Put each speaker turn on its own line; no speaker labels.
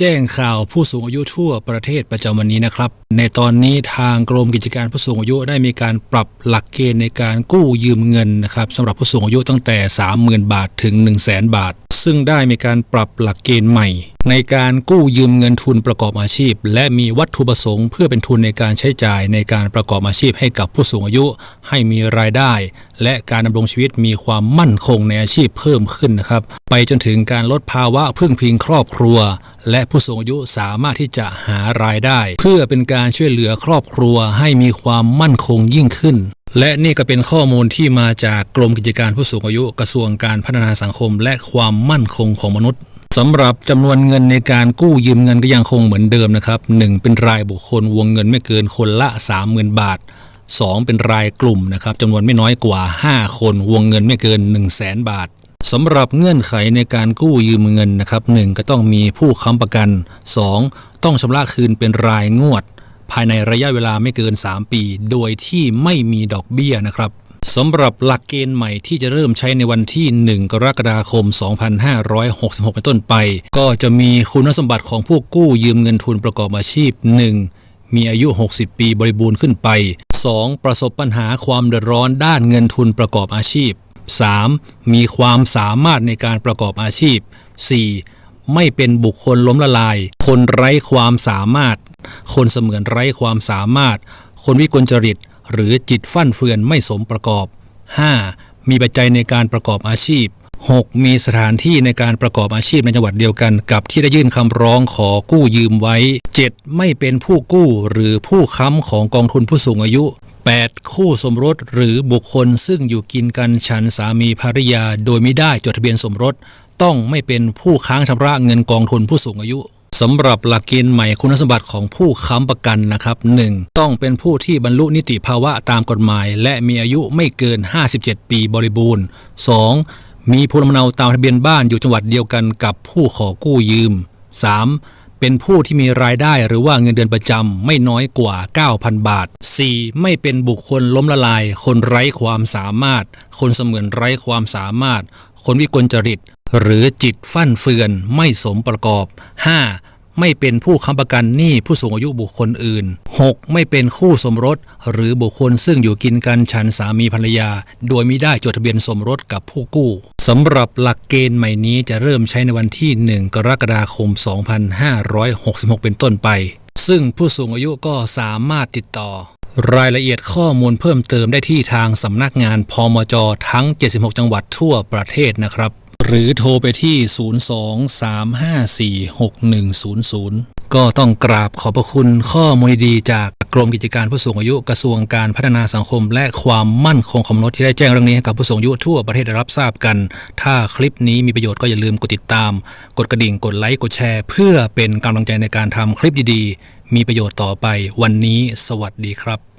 แจ้งข่าวผู้สูงอายุทั่วประเทศประจำวันนี้นะครับในตอนนี้ทางกรมกิจการผู้สูงอายุได้มีการปรับหลักเกณฑ์ในการกู้ยืมเงินนะครับสำหรับผู้สูงอายุตั้งแต่ 30,000 บาทถึง 1 0 0 0 0แบาท ซึ่งได้มีการปรับหลักเกณฑ์ใหม่ ในการกู้ยืมเงินทุนประกอบอาชีพ และมีวัตถุประสงค์เพื่อเป็นทุนในการใช้จ่ายในการประกอบอาชีพให้กับผู้สูงอายุ ให้มีรายได้ และการดำรงชีวิตมีความมั่นคงในอาชีพเพิ่มขึ้นนะครับ ไปจนถึงการลดภาวะพึ่งพิงครอบครัว และผู้สูงอายุสามารถที่จะหารายได้ เพื่อเป็นการการช่วยเหลือครอบครัวให้มีความมั่นคงยิ่งขึ้น และนี่ก็เป็นข้อมูลที่มาจากกรมกิจการผู้สูงอายุกระทรวงการพัฒนาสังคม และความมั่นคงของมนุษย์สำหรับจำนวนเงินในการกู้ยืมเงินก็ยังคงเหมือนเดิมนะครับ 1 เป็นรายบุคคลวงเงินไม่เกินคนละ 30,000 บาท 2 เป็นรายกลุ่มนะครับจำนวนไม่น้อยกว่า 5 คนวงเงินไม่เกิน 1 0 0 0 0แสนบาทสำหรับเงื่อนไขในการกู้ยืมเงินนะครับ 1 ก็ต้องมีผู้ค้ำประกัน 2 ต้องชำระคืนเป็นรายงวด ภายในระยะเวลาไม่เกิน 3 ปี โดยที่ไม่มีดอกเบี้ยนะครับสำหรับหลักเกณฑ์ใหม่ที่จะเริ่มใช้ในวันที่ 1 กรกฎาคม 2566 เป็นต้นไป ก็จะมีคุณสมบัติของผู้กู้ยืมเงินทุนประกอบอาชีพ 1. มีอายุ 60 ปีบริบูรณ์ขึ้นไป 2. ประสบปัญหาความเดือดร้อนด้านเงินทุนประกอบอาชีพ 3. มีความสามารถในการประกอบอาชีพ 4. ไม่เป็นบุคคลล้มละลาย คนไร้ความสามารถ คนเสมือนไร้ความสามารถ คนวิกลจริต หรือจิตฟั่นเฟือนไม่สมประกอบ 5. มีปัจจัยในการประกอบอาชีพ 6. มีสถานที่ในการประกอบอาชีพในจังหวัดเดียวกัน กับที่ได้ยื่นคำร้องขอกู้ยืมไว้ 7. ไม่เป็นผู้กู้หรือผู้ค้ำของกองทุนผู้สูงอายุ 8. คู่สมรสหรือบุคคลซึ่งอยู่กินกันฉันสามีภรรยา โดยไม่ได้จดทะเบียนสมรส ต้องไม่เป็นผู้ค้างชำระเงินกองทุนผู้สูงอายุ สำหรับหลักเกณฑ์ใหม่คุณสมบัติของผู้ค้ำประกันนะครับ 1. ต้องเป็นผู้ที่บรรลุนิติภาวะตามกฎหมาย และมีอายุไม่เกิน 57 ปีบริบูรณ์ 2. มีภูมิลำเนาตามทะเบียนบ้านอยู่จังหวัดเดียวกันกับผู้ขอกู้ยืม 3. เป็นผู้ที่มีรายได้หรือว่าเงินเดือนประจำไม่น้อยกว่า 9,000 บาท 4. ไม่เป็นบุคคลล้มละลาย คนไร้ความสามารถ คนเสมือนไร้ความสามารถ คนวิกลจริต หรือจิตฟั่นเฟือนไม่สมประกอบ 5. ไม่เป็นผู้ค้ำประกันหนี้ผู้สูงอายุบุคคลอื่น 6. ไม่เป็นคู่สมรส หรือบุคคลซึ่งอยู่กินกันฉันสามีภรรยา โดยไม่ได้จดทะเบียนสมรสกับผู้กู้สำหรับหลักเกณฑ์ใหม่นี้จะเริ่มใช้ในวันที่ 1 กรกฎาคม 2566 เป็นต้นไป ซึ่งผู้สูงอายุก็สามารถติดต่อ รายละเอียดข้อมูลเพิ่มเติมได้ที่ทางสำนักงานพมจ ทั้ง 76 จังหวัดทั่วประเทศนะครับ หรือโทรไปที่ 023546100 ก็ต้องกราบขอบพระคุณข้อมูลดีจากกรมกิจการผู้สูงอายุกระทรวงการพัฒนาสังคม และความมั่นคงของมนุษย์ที่ได้แจ้งเรื่องนี้ให้กับผู้สูงอายุทั่วประเทศได้รับทราบกัน ถ้าคลิปนี้มีประโยชน์ก็อย่าลืมกดติดตาม กดกระดิ่งกดไลค์กดแชร์ เพื่อเป็นกำลังใจในการทำคลิปดีๆ มีประโยชน์ต่อไปวันนี้ สวัสดีครับ